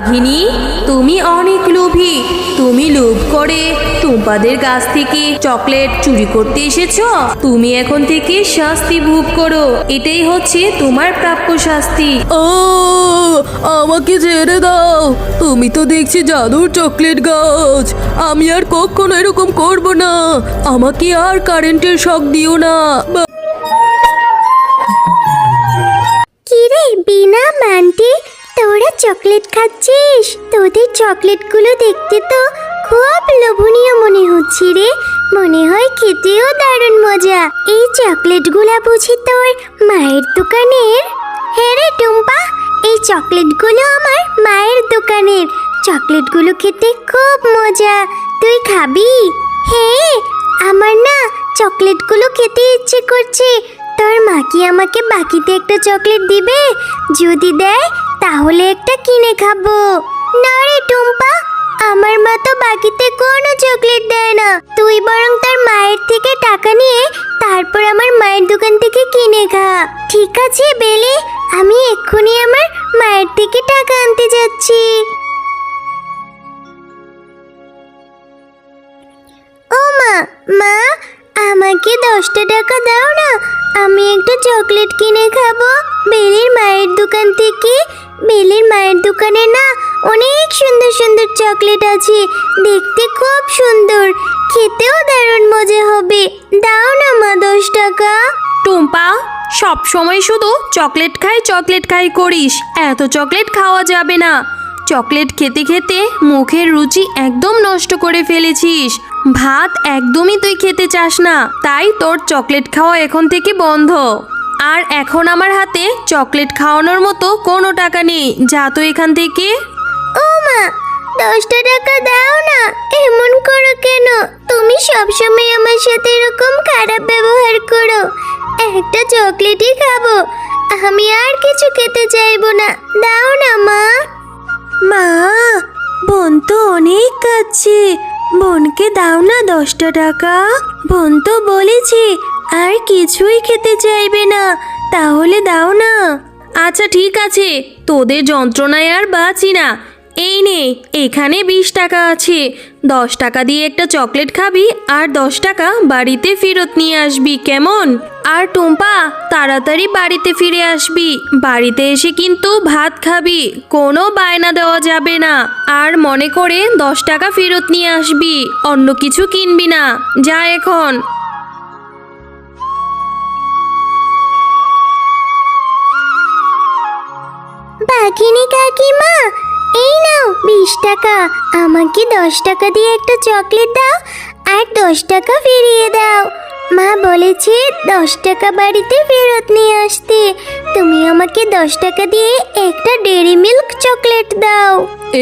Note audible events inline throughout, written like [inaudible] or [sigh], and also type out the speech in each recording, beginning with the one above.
বাঘিনী তুমি অনেক লোভী। তুমি লোভ করে টুম্পাদের কাছ থেকে চকলেট চুরি করতে এসেছ? তুমি এখন থেকে শাস্তি ভোগ করো। এটাই হচ্ছে তোমার প্রাপ্য শাস্তি। ও আমাকে ছেড়ে দাও। তুমি তো দেখছি জাদুর চকলেট গাছ। আমি আর কখনো এরকম করব না। আমাকে আর কারেন্টের শক দিও না। বা- কিরে বিনা মান্টি তোরা চকলেট খাচ্ছিস? তোদের চকলেটগুলো দেখতে তো খুব লোভনীয় মনে হচ্ছে রে। মনে হয় খেতেও দারুণ মজা। এই চকলেটগুলা বুঝি তোর মায়ের দোকানের? হ্যাঁ টুম্পা, এই চকলেটগুলো আমার মায়ের দোকানের। চকলেটগুলো খেতে খুব মজা। তুই খাবি? হ্যাঁ আমার না চকলেটগুলো খেতে ইচ্ছে করছে। তোর মা কি আমাকে বাকিতে একটা চকলেট দিবে? যদি দেয় তাহলে একটা কিনে খাব। না রে টুম্পা, আমার মা তো বাকিতে কোনো চকলেট দেয় না। তুই বরং তার মায়ের থেকে টাকা নিয়ে তারপর আমার মায়ের দোকান থেকে কিনে খা। ঠিক আছে বেলে, আমি এক্ষুনি আমার মায়ের থেকে টাকা আনতে যাচ্ছি। ও মা মা আমাকে দশটা টাকা দাও না। আমি একটা চকলেট কিনে খাব। বেলির মায়ের দোকান থেকে, বেলির মায়ের দোকানে না অনেক সুন্দর সুন্দর চকলেট আছে। দেখতে খুব সুন্দর। খেতেও দারুণ মজা হবে। দাও না মা দশ টাকা। টুম্পা, সব সময় শুধু চকলেট খাই চকলেট খাই করিস। এত চকলেট খাওয়া যাবে না। চকলেট খেতে খেতে মুখের রুচি একদম নষ্ট করে ফেলেছিস। ভাত একদমই তুই খেতে চাস না তাই তোর চকলেট খাওয়া এখন থেকে বন্ধ। আর এখন আমার হাতে চকলেট খাওয়ানোর মতো কোনো টাকা নেই যা তো এখান থেকে। ও মা দশটা টাকা দাও না এমন করো কেন? তুমি সবসময় আমার সাথে এরকম খারাপ ব্যবহার করো। একটা চকলেটই খাব আমি আর কিছু খেতে চাইব না দাও না মা। মা বোন তো অনেক কাচ্ছে বোনকে দাও না দশটা টাকা। বোন তো বলেছি, আর কিছুই খেতে চাইবে না, তাহলে দাও না। আচ্ছা ঠিক আছে, তোদের যন্ত্রণায় আর বাঁচি না। এই নে, এখানে বিশ টাকা আছে। দশ টাকা দিয়ে একটা চকলেট খাবি আর দশ টাকা বাড়িতে ফেরত নিয়ে আসবি, কেমন? আর টুম্পা, তাড়াতাড়ি বাড়িতে ফিরে আসবি। বাড়িতে এসে কিন্তু ভাত খাবি, কোনো বায়না দেওয়া যাবে না। আর মনে করে দশ টাকা ফেরত নিয়ে আসবি, অন্য কিছু কিনবি না। যা এখন। কাকিমা এই নাও বিশ টাকা। আমাকে দশ টাকা দিয়ে একটা চকলেট দাও আর দশ টাকা ফিরিয়ে দাও। মা বলেছে দশ টাকা বাড়িতে ফেরত নিয়ে আসতে। তুমি আমাকে দশ টাকা দিয়ে একটা ডেরি মিল্ক চকলেট দাও।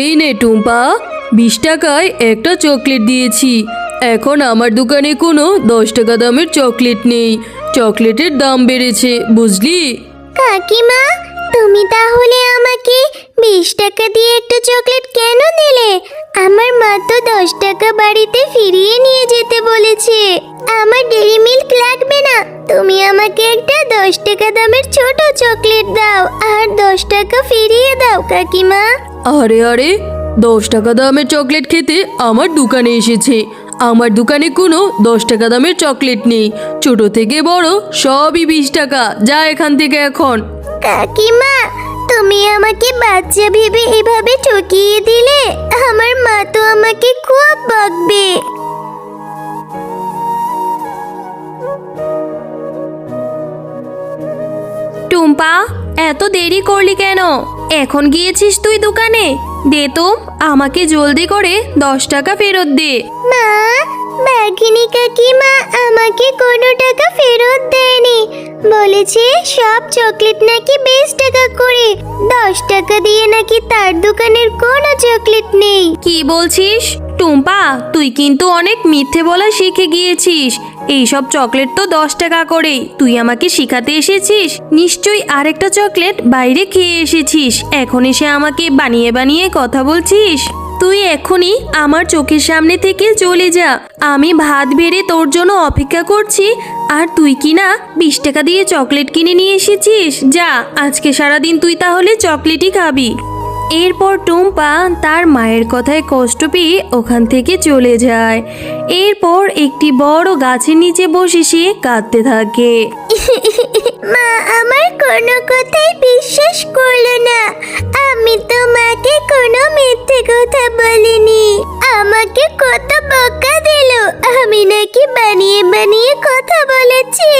এই নে টুম্পা বিশ টাকায় একটা চকলেট দিয়েছি। এখন আমার দোকানে কোনো দশ টাকা দামের চকলেট নেই। চকলেটের দাম বেড়েছে বুঝলি? কাকিমা তুমি তাহলে আমাকে বিশ টাকা দিয়ে একটা চকলেট কেন দিলে? আমার মা তো দশ টাকা বাড়িতে ফিরিয়ে নিয়ে যেতে বলেছে। আমার ডেরি মিল্ক লাগবে না। তুমি আমাকে একটা দশ টাকা দামের ছোট চকলেট দাও আর দশ টাকা ফিরিয়ে দাও, কাকিমা। আরে আরে, দশ টাকা দামের চকলেট খেতে আমার দোকানে এসেছে। আমার দোকানে কোনো দশ টাকা দামের চকলেট নেই। ছোট থেকে বড় সবই বিশ টাকা। যা এখান থেকে এখন। কাকিমা তুমি আমাকে বাচ্চা ভেবে এভাবে ঠকিয়ে দিলে আমার মা তো আমাকে খুব বকবে। টুম্পা এত দেরি করলি কেন? এখন গিয়েছিস তুই দোকানে? দে তো আমাকে জলদি করে দশ টাকা ফেরত দে। মা বাঘিনী কাকিমা আমাকে কোনো টাকা ফেরত দেয়নি বলেছে, সব চকলেট নাকি বিশ টাকা করে। দশ টাকা দিয়ে নাকি তার দোকানের কোনো চকলেট নেই। কি বলছিস? টুম্পা, তুই কিন্তু অনেক মিথ্যে বলা শিখে গিয়েছিস। এইসব চকলেট তো দশ টাকা করে তুই আমাকে শিখাতে এসেছিস? নিশ্চয়ই আরেকটা চকলেট বাইরে খেয়ে এসেছিস। এখন এসে আমাকে বানিয়ে বানিয়ে কথা বলছিস? তুই এখনই আমার চোখের সামনে থেকে চলে যা। আমি ভাত বেড়ে তোর জন্য অপেক্ষা করছি। আর তুই কি না বিশ টাকা দিয়ে চকলেট কিনে নিয়ে এসেছিস? যা, আজকে সারাদিন তুই তাহলে চকলেটই খাবি। এরপর টুম্পা তার মায়ের কথায় কষ্ট পেয়ে ওখান থেকে চলে যায়। এরপর একটি বড় গাছের নিচে বসে সে কাঁদতে থাকে। [laughs] মা আমার কোনো কথাই বিশ্বাস করল না। আমি তো মাকে কোনো মিথ্যে কথা বলিনি। আমাকে কত বকা দিল। আমি নাকি বানিয়ে বানিয়ে কথা বলেছি।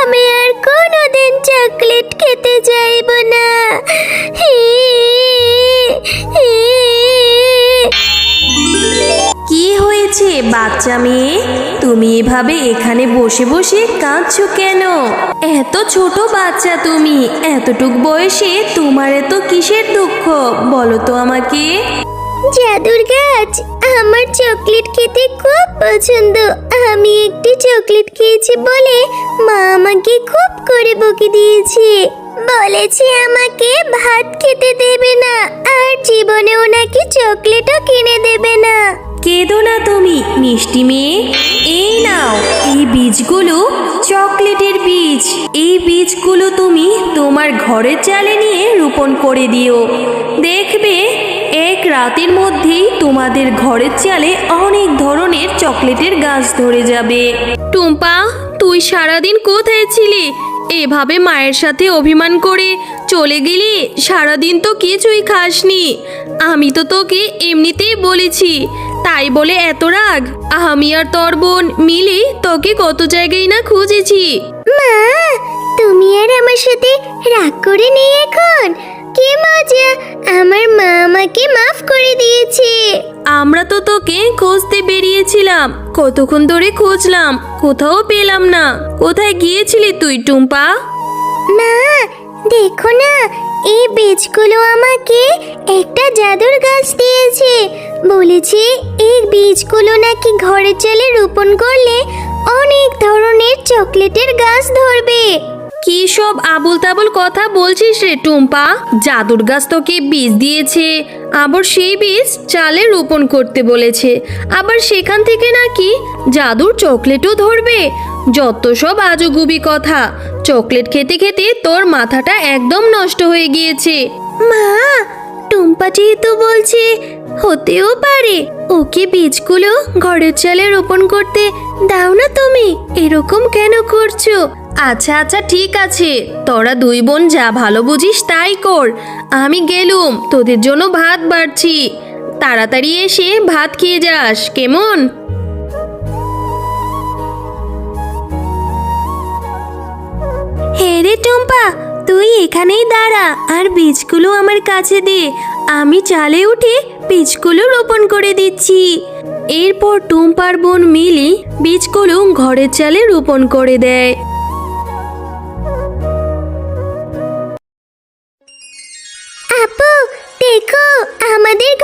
আমি আর কোনোদিন চকলেট খেতে চাইব না। কি হয়েছে বাচ্চা মেয়ে? তুমি এভাবে এখানে বসে বসে কাঁদছো কেন? এত ছোট বাচ্চা তুমি এতটুক বয়সে তোমার এত কিসের দুঃখ? বলো তো আমাকে। জাদুর গাছ আমার চকলেট খেতে খুব পছন্দ। আমি একটি চকলেট খেয়েছি বলে মা আমাকে খুব করে বকে দিয়েছে। বলেছে আমাকে ভাত খেতে দেবে না আর জীবনেও নাকি চকলেটও কিনে দেবে না। কেঁদো না তুমি মিষ্টি মেয়ে। নাও। এই বীজগুলো চকলেটের বীজ। এই বীজগুলো তুমি তোমার ঘরের চালে নিয়ে রোপণ করে দিও। দেখবে, এক রাতের মধ্যেই তোমাদের ঘরের চালে অনেক ধরনের চকলেটের গাছ ধরে যাবে। টুম্পা, তুই সারাদিন কোথায় ছিলি? এভাবে মায়ের সাথে অভিমান করে চলে গেলি? সারাদিন তো কিছুই খাসনি। আমি তো তোকে এমনিতেই বলেছি তাই বলে এত রাগ। আমি আর তোর বোন মিলি তোকে কত জায়গায় না খুঁজেছি। মা তুমি আর আমার সাথে রাগ করে নেই এখন। কি মজা আমার মা আমাকে মাফ করে দিয়েছে। আমরা তো তোকে খুঁজতে বেরিয়েছিলাম কতক্ষণ ধরে খুঁজলাম কোথাও পেলাম না। কোথায় গিয়েছিলি তুই টুম্পা? মা দেখো না এই বীজগুলো আমাকে একটা জাদুর গাছ দিয়েছে। বলেছে, এই বীজগুলো নাকি ঘরের চালে রোপণ করলে অনেক ধরনের চকলেটের গাছ ধরবে। কি সব আবুল তাবুল কথা বলছিস রে টুম্পা? জাদুর গাছ তোকে বীজ দিয়েছে, আবার সেই বীজ চালে রোপণ করতে বলেছে। আবার সেখান থেকে নাকি জাদুর চকলেটও ধরবে। যত সব আজগুবি কথা, চকলেট খেতে খেতে তোর মাথাটা একদম নষ্ট হয়ে গিয়েছে। মা, টুম্পা যেহেতু বলছে, হতেও পারে, ওকে বীজগুলো ঘরের চালে রোপণ করতে দাও না তুমি, এরকম কেন করছ? আচ্ছা আচ্ছা ঠিক আছে। তোরা দুই বোন যা ভালো বুঝিস তাই কর। আমি গেলুম, তোদের জন্য ভাত বাড়ছি। তাড়াতাড়ি এসে ভাত খেয়ে যাস, কেমন? হে রে টুম্পা, তুই এখানেই দাঁড়া আর বীজগুলো আমার কাছে দে। আমি চালে উঠে বীজগুলো রোপণ করে দিচ্ছি। এরপর টুম্পার বোন মিলি বীজগুলো ঘরের চালে রোপণ করে দেয়।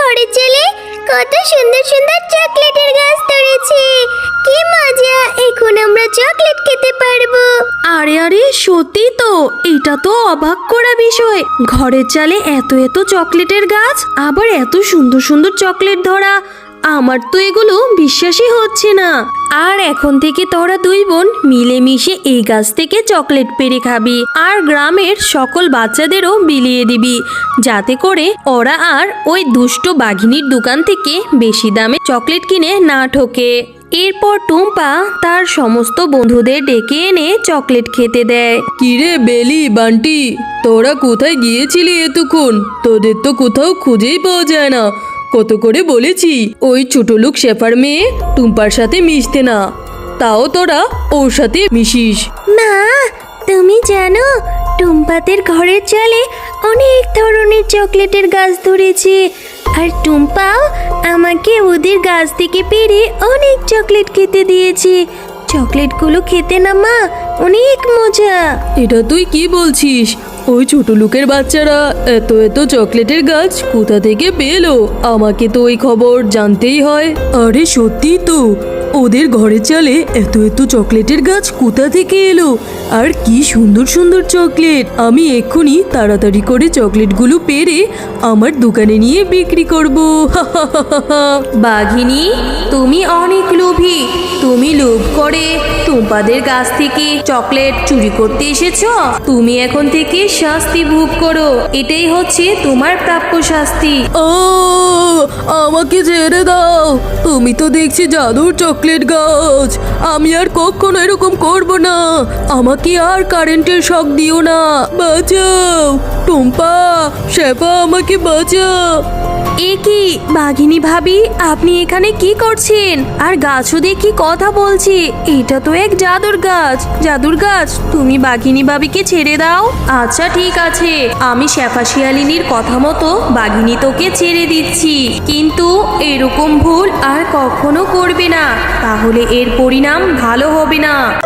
আমাদের চলে কত সুন্দর সুন্দর চকলেটের গাছ ধরেছে। কি মজা, এখন আমরা চকলেট খেতে পারব। আরে আরে, সত্যি তো, এটা তো অবাক করা বিষয়। ঘরের চালে এত এত চকলেটের গাছ, আবার এত সুন্দর সুন্দর চকলেট ধরা। আমার তো এগুলো বিশ্বাসই হচ্ছে না। আর এখন থেকে তোরা দুই বোন মিলেমিশে এই গাছ থেকে চকলেট পেরে খাবি আর গ্রামের সকল বাচ্চাদেরও বিলিয়ে দিবি। যাতে করে ওরা আর ওই দুষ্ট বাঘিনীর দোকান থেকে বেশি দামে চকলেট কিনে না ঠোকে। এরপর টুম্পা তার সমস্ত বন্ধুদের ডেকে এনে চকলেট খেতে দেয়। কিরে বেলি, বান্টি, তোরা কোথায় গিয়েছিলি এতক্ষণ? তোদের তো কোথাও খুঁজেই পাওয়া যায় না। কত করে বলেছি? ওই ছোট লোক শেফার মেয়ে টুম্পার সাথে মিশতে না। তাও তোরা ওর সাথে মিশিস। মা তুমি জানো টুম্পাদের ঘরের চালে অনেক ধরনের চকলেটের গাছ ধরেছে। আর টুম্পাও আমাকে ওদের গাছ থেকে পেরে অনেক চকলেট খেতে দিয়েছে। চকলেটগুলো খেতে না মা অনেক মজা। এটা তুই কি বলছিস? ওই ছোট লোকের বাচ্চারা, এত এত চকলেটের গাছ কোথা থেকে পেল? আমাকে তো ওই খবর জানতেই হয়। আরে, সত্যি তো। ওদের ঘরে চলে এত এত চকলেটের গাছ কোথা থেকে এলো? আর কি সুন্দর সুন্দর চকলেট। আমি এক্ষুনি তাড়াতাড়ি করে চকলেটগুলো পেরে আমার দোকানে নিয়ে বিক্রি করব। [laughs] বাঘিনী? তুমি অনেক লোভী। তুমি লোভ করে টুম্পাদের গাছ থেকে চকলেট চুরি করতে এসেছ? তুমি এখন থেকে শাস্তি ভোগ করো। এটাই হচ্ছে তোমার প্রাপ্য শাস্তি। ও, আমাকে ছেড়ে দাও। তুমি তো দেখছি জাদুর চকলেট গাছ। আমি আর কখনো এরকম করব না। আমাকে আর কারেন্টের শখ দিও না। বাঁচাও। টুম্পা শেফা আমাকে বাঁচাও। এ কি? বাঘিনী ভাবি, আপনি এখানে কি করছেন? আর গাছও কি কথা বলছি? এটা তো এক জাদুর গাছ। জাদুর গাছ, তুমি বাঘিনী ভাবিকে ছেড়ে দাও? আচ্ছা ঠিক আছে। আমি শেফা শিয়ালিনীর কথা মতো বাঘিনী তোকে ছেড়ে দিচ্ছি। কিন্তু এরকম ভুল আর কখনো করবে না। তাহলে এর পরিণাম ভালো হবে না।